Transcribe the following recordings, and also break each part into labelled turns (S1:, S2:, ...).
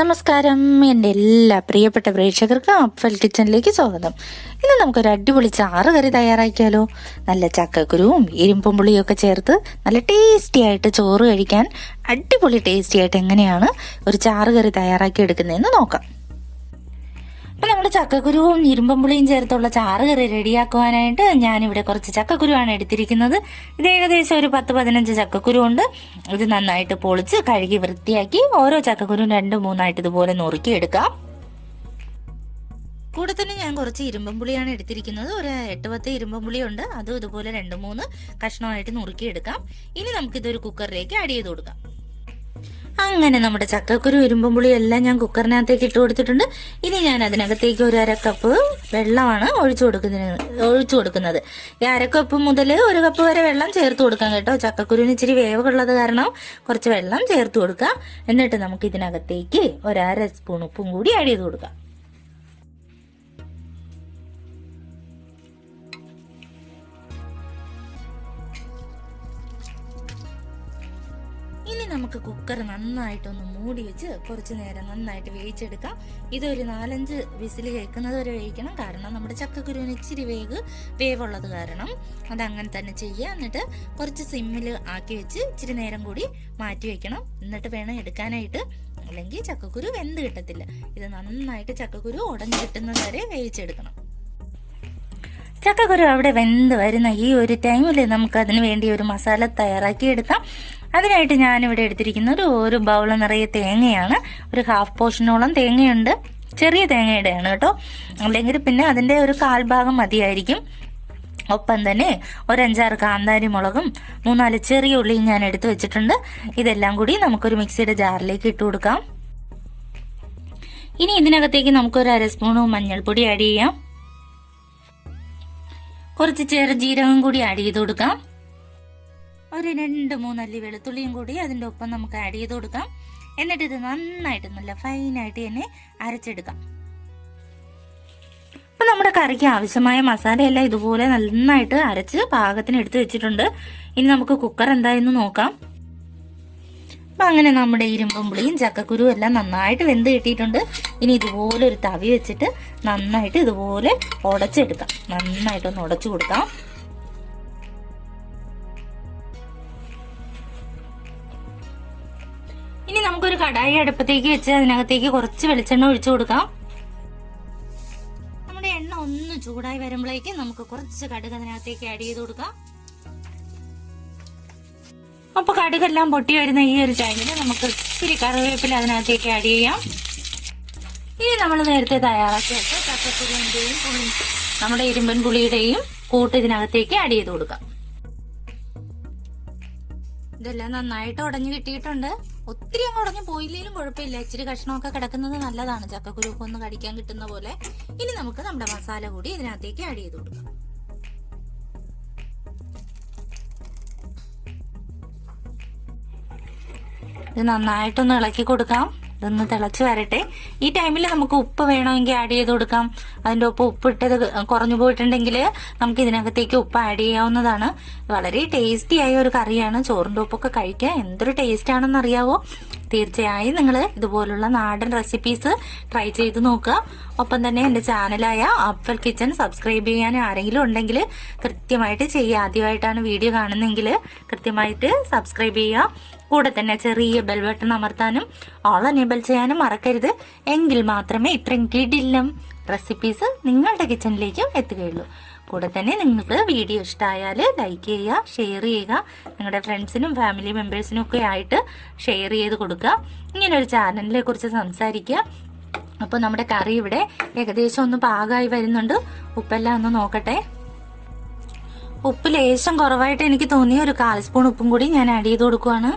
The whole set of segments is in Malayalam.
S1: നമസ്കാരം. എന്റെ എല്ലാ പ്രിയപ്പെട്ട പ്രേക്ഷകർക്കും അപ്പൽ കിച്ചണിലേക്ക് സ്വാഗതം. ഇന്ന് നമുക്കൊരു അടിപൊളി ചാറ് കറി തയ്യാറാക്കിയാലോ? നല്ല ചക്കക്കുരുവും ഇരുമ്പും പുളിയും ഒക്കെ ചേർത്ത് നല്ല ടേസ്റ്റി ആയിട്ട് ചോറ് കഴിക്കാൻ അടിപൊളി ടേസ്റ്റി ആയിട്ട് എങ്ങനെയാണ് ഒരു ചാറ് കറി തയ്യാറാക്കി എടുക്കുന്നതെന്ന് നോക്കാം. അപ്പം നമ്മൾ ചക്കക്കുരുവും ഇരുമ്പമ്പുളിയും ചേർത്തുള്ള ചാറ് കറി റെഡിയാക്കുവാനായിട്ട് ഞാനിവിടെ കുറച്ച് ചക്കക്കുരുവാണ് എടുത്തിരിക്കുന്നത്. ഇത് ഏകദേശം ഒരു പത്ത് പതിനഞ്ച് ചക്കക്കുരു ഉണ്ട് ഇത് നന്നായിട്ട് പൊളിച്ച് കഴുകി വൃത്തിയാക്കി ഓരോ ചക്കക്കുരു രണ്ട് മൂന്നായിട്ട് ഇതുപോലെ നുറുക്കി എടുക്കാം കൂടെ തന്നെ ഞാൻ കുറച്ച് ഇരുമ്പം പുളിയാണ് എടുത്തിരിക്കുന്നത്. ഒരു എട്ട് പത്ത് ഇരുമ്പം പുളിയുണ്ട്. അതും ഇതുപോലെ രണ്ട് മൂന്ന് കഷ്ണമായിട്ട് നുറുക്കിയെടുക്കാം. ഇനി നമുക്കിതൊരു കുക്കറിലേക്ക് ആഡ് ചെയ്ത് കൊടുക്കാം. അങ്ങനെ നമ്മുടെ ചക്കക്കുരു ഇരുമ്പും എല്ലാം ഞാൻ കുക്കറിനകത്തേക്ക് ഇട്ട് കൊടുത്തിട്ടുണ്ട്. ഇനി ഞാൻ അതിനകത്തേക്ക് ഒരു അര കപ്പ് വെള്ളമാണ് ഒഴിച്ചു കൊടുക്കുന്നത് ഒഴിച്ചു കൊടുക്കുന്നത്. ഈ അര കപ്പ് മുതൽ ഒരു കപ്പ് വരെ വെള്ളം ചേർത്ത് കൊടുക്കാം കേട്ടോ. ചക്കക്കുരുവിന് ഇച്ചിരി വേവുള്ളത് കാരണം കുറച്ച് വെള്ളം ചേർത്ത് കൊടുക്കാം. എന്നിട്ട് നമുക്ക് ഇതിനകത്തേക്ക് ഒരു അര സ്പൂൺ ഉപ്പും കൂടി ആഡ് ചെയ്ത് കൊടുക്കാം. നമുക്ക് കുക്കർ നന്നായിട്ടൊന്ന് മൂടി വെച്ച് കുറച്ച് നേരം നന്നായിട്ട് വേവിച്ചെടുക്കാം. ഇതൊരു നാലഞ്ച് വിസിൽ കേൾക്കുന്നത് വരെ വേവിക്കണം. കാരണം നമ്മുടെ ചക്കക്കുരുവിന് ഇച്ചിരി വേഗ് വേവുള്ളത് കാരണം. അതങ്ങനെ തന്നെ ചെയ്യുക. എന്നിട്ട് കുറച്ച് സിമ്മിൽ ആക്കി വെച്ച് ഇച്ചിരി നേരം കൂടി മാറ്റി വെക്കണം. എന്നിട്ട് വേണം എടുക്കാനായിട്ട്. അല്ലെങ്കിൽ ചക്കക്കുരു വെന്ത് കിട്ടത്തില്ല. ഇത് നന്നായിട്ട് ചക്കക്കുരു ഉടഞ്ഞു കിട്ടുന്നത് വരെ വേവിച്ചെടുക്കണം. ചക്കക്കുരു അവിടെ വെന്ത് വരുന്ന ഈ ഒരു ടൈമിൽ നമുക്ക് അതിന് വേണ്ടി ഒരു മസാല തയ്യാറാക്കി എടുക്കാം. അതിനായിട്ട് ഞാനിവിടെ എടുത്തിരിക്കുന്നത് ഒരു ബൗൾ നിറയെ തേങ്ങയാണ്. ഒരു ഹാഫ് പോർഷനോളം തേങ്ങയുണ്ട്. ചെറിയ തേങ്ങയുടെയാണ് കേട്ടോ. അല്ലെങ്കിൽ പിന്നെ അതിന്റെ ഒരു കാൽഭാഗം മതിയായിരിക്കും. ഒപ്പം തന്നെ ഒരഞ്ചാറ് കാന്താരി മുളകും മൂന്നാൽ ചെറിയ ഉള്ളിയും ഞാൻ എടുത്തു വെച്ചിട്ടുണ്ട്. ഇതെല്ലാം കൂടി നമുക്കൊരു മിക്സിയുടെ ജാറിലേക്ക് ഇട്ട് കൊടുക്കാം. ഇനി ഇതിനകത്തേക്ക് നമുക്കൊരു അര സ്പൂൺ മഞ്ഞൾപ്പൊടി ആഡ് ചെയ്യാം. കുറച്ച് ചെറു ജീരകം കൂടി ആഡ് ചെയ്ത് കൊടുക്കാം. ഒരു രണ്ട് മൂന്നല്ലി വെളുത്തുള്ളിയും കൂടി അതിന്റെ ഒപ്പം നമുക്ക് ആഡ് ചെയ്ത് കൊടുക്കാം. എന്നിട്ട് ഇത് നന്നായിട്ട് നല്ല ഫൈനായിട്ട് തന്നെ അരച്ചെടുക്കാം. അപ്പം നമ്മുടെ കറിക്ക് ആവശ്യമായ മസാലയെല്ലാം ഇതുപോലെ നന്നായിട്ട് അരച്ച് പാകത്തിന് എടുത്തു വെച്ചിട്ടുണ്ട്. ഇനി നമുക്ക് കുക്കർ എന്തായെന്ന് നോക്കാം. അപ്പം അങ്ങനെ നമ്മുടെ ഇരുമ്പും പുളിയും ചക്കക്കുരു എല്ലാം നന്നായിട്ട് വെന്ത് കിട്ടിയിട്ടുണ്ട്. ഇനി ഇതുപോലെ ഒരു തവി വെച്ചിട്ട് നന്നായിട്ട് ഇതുപോലെ ഉടച്ചെടുക്കാം. നന്നായിട്ടൊന്ന് ഉടച്ചു കൊടുക്കാം. നമുക്കൊരു കടായി അടുപ്പത്തേക്ക് വെച്ച് അതിനകത്തേക്ക് കുറച്ച് വെളിച്ചെണ്ണ ഒഴിച്ചു കൊടുക്കാം. നമ്മുടെ എണ്ണ ഒന്ന് ചൂടായി വരുമ്പോഴേക്കും നമുക്ക് കുറച്ച് കടുക് അതിനകത്തേക്ക് ആഡ് ചെയ്ത് കൊടുക്കാം. അപ്പൊ കടുകെല്ലാം പൊട്ടി വരുന്ന ഈ ഒരു ടൈമിൽ നമുക്ക് ഇത്തിരി കറിവേപ്പില അതിനകത്തേക്ക് ആഡ് ചെയ്യാം. ഇനി നമ്മൾ നേരത്തെ തയ്യാറാക്കി വെച്ച ചക്കക്കുരുവിന്റെയും പുളി നമ്മുടെ ഇരുമ്പൻ പുളിയുടെയും കൂട്ട് ഇതിനകത്തേക്ക് ആഡ് ചെയ്ത് കൊടുക്കാം. ഇതെല്ലാം നന്നായിട്ട് ഉടഞ്ഞു കിട്ടിയിട്ടുണ്ട്. ഒത്തിരി അങ്ങ് ഉടഞ്ഞു പോയില്ലെങ്കിലും കുഴപ്പമില്ല. ഇച്ചിരി കഷ്ണമൊക്കെ കിടക്കുന്നത് നല്ലതാണ്. ചക്കക്കുരുക്ക് ഒന്ന് കടിക്കാൻ കിട്ടുന്ന പോലെ. ഇനി നമുക്ക് നമ്മുടെ മസാല കൂടി ഇതിനകത്തേക്ക് ആഡ് ചെയ്ത് കൊടുക്കാം. ഇത് നന്നായിട്ടൊന്ന് ഇളക്കി കൊടുക്കാം. ഇതൊന്ന് തിളച്ച് വരട്ടെ. ഈ ടൈമിൽ നമുക്ക് ഉപ്പ് വേണമെങ്കിൽ ആഡ് ചെയ്ത് കൊടുക്കാം. അതിന്റെ ഒപ്പം ഉപ്പിട്ടത് കുറഞ്ഞു പോയിട്ടുണ്ടെങ്കിൽ നമുക്ക് ഇതിനകത്തേക്ക് ഉപ്പ് ആഡ് ചെയ്യാവുന്നതാണ്. വളരെ ടേസ്റ്റി ആയ ഒരു കറിയാണ്. ചോറിന്റെ ഉപ്പൊക്കെ കഴിക്കുക എന്തൊരു ടേസ്റ്റ് ആണെന്ന് അറിയാവോ? തീർച്ചയായും നിങ്ങൾ ഇതുപോലുള്ള നാടൻ റെസിപ്പീസ് ട്രൈ ചെയ്ത് നോക്കുക. ഒപ്പം തന്നെ എന്റെ ചാനലായ അപ്പൽ കിച്ചൺ സബ്സ്ക്രൈബ് ചെയ്യാൻ ആരെങ്കിലും ഉണ്ടെങ്കിൽ കൃത്യമായിട്ട് ചെയ്യുക. ആദ്യമായിട്ടാണ് വീഡിയോ കാണുന്നതെങ്കിൽ കൃത്യമായിട്ട് സബ്സ്ക്രൈബ് ചെയ്യുക. കൂടെ തന്നെ ചെറിയ ബെൽ ബട്ടൺ അമർത്താനും ഓൾ എനേബിൾ ചെയ്യാനും മറക്കരുത്. എങ്കിൽ മാത്രമേ ഇത്രയും കിടില്ലം റെസിപ്പീസ് നിങ്ങളുടെ കിച്ചണിലേക്കും എത്തുകയുള്ളൂ. കൂടെ തന്നെ നിങ്ങൾക്ക് വീഡിയോ ഇഷ്ടമായാൽ ലൈക്ക് ചെയ്യുക ഷെയർ ചെയ്യുക. നിങ്ങളുടെ ഫ്രണ്ട്സിനും ഫാമിലി മെമ്പേഴ്സിനും ഒക്കെ ആയിട്ട് ഷെയർ ചെയ്ത് കൊടുക്കുക. ഇങ്ങനെ ഒരു ചാനലിനെ കുറിച്ച് സംസാരിക്കുക. അപ്പോൾ നമ്മുടെ കറി ഇവിടെ ഏകദേശം ഒന്ന് പാകമായി വരുന്നുണ്ട്. ഉപ്പെല്ലാം ഒന്ന് നോക്കട്ടെ. ഉപ്പ് ലേശം കുറവായിട്ട് എനിക്ക് തോന്നിയ ഒരു കാൽ സ്പൂൺ ഉപ്പും കൂടി ഞാൻ ആഡ് ചെയ്ത് കൊടുക്കുവാണ്.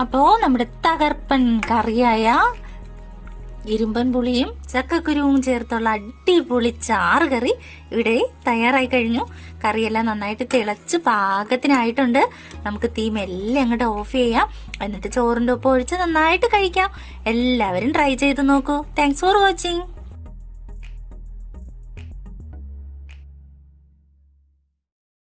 S1: അപ്പോ നമ്മുടെ തകർപ്പൻ കറിയായ ഇരുമ്പൻ പുളിയും ചക്കക്കുരുവും ചേർത്തുള്ള അടിപൊളി ചാറ് കറി ഇവിടെ തയ്യാറായി കഴിഞ്ഞു. കറിയെല്ലാം നന്നായിട്ട് തിളച്ച് പാകത്തിനായിട്ടുണ്ട്. നമുക്ക് തീ മെല്ലെ അങ്ങോട്ട് ഓഫ് ചെയ്യാം. എന്നിട്ട് ചോറിന്റെ ഒപ്പം ഒഴിച്ച് നന്നായിട്ട് കഴിക്കാം. എല്ലാവരും ട്രൈ ചെയ്ത് നോക്കൂ. Thanks for watching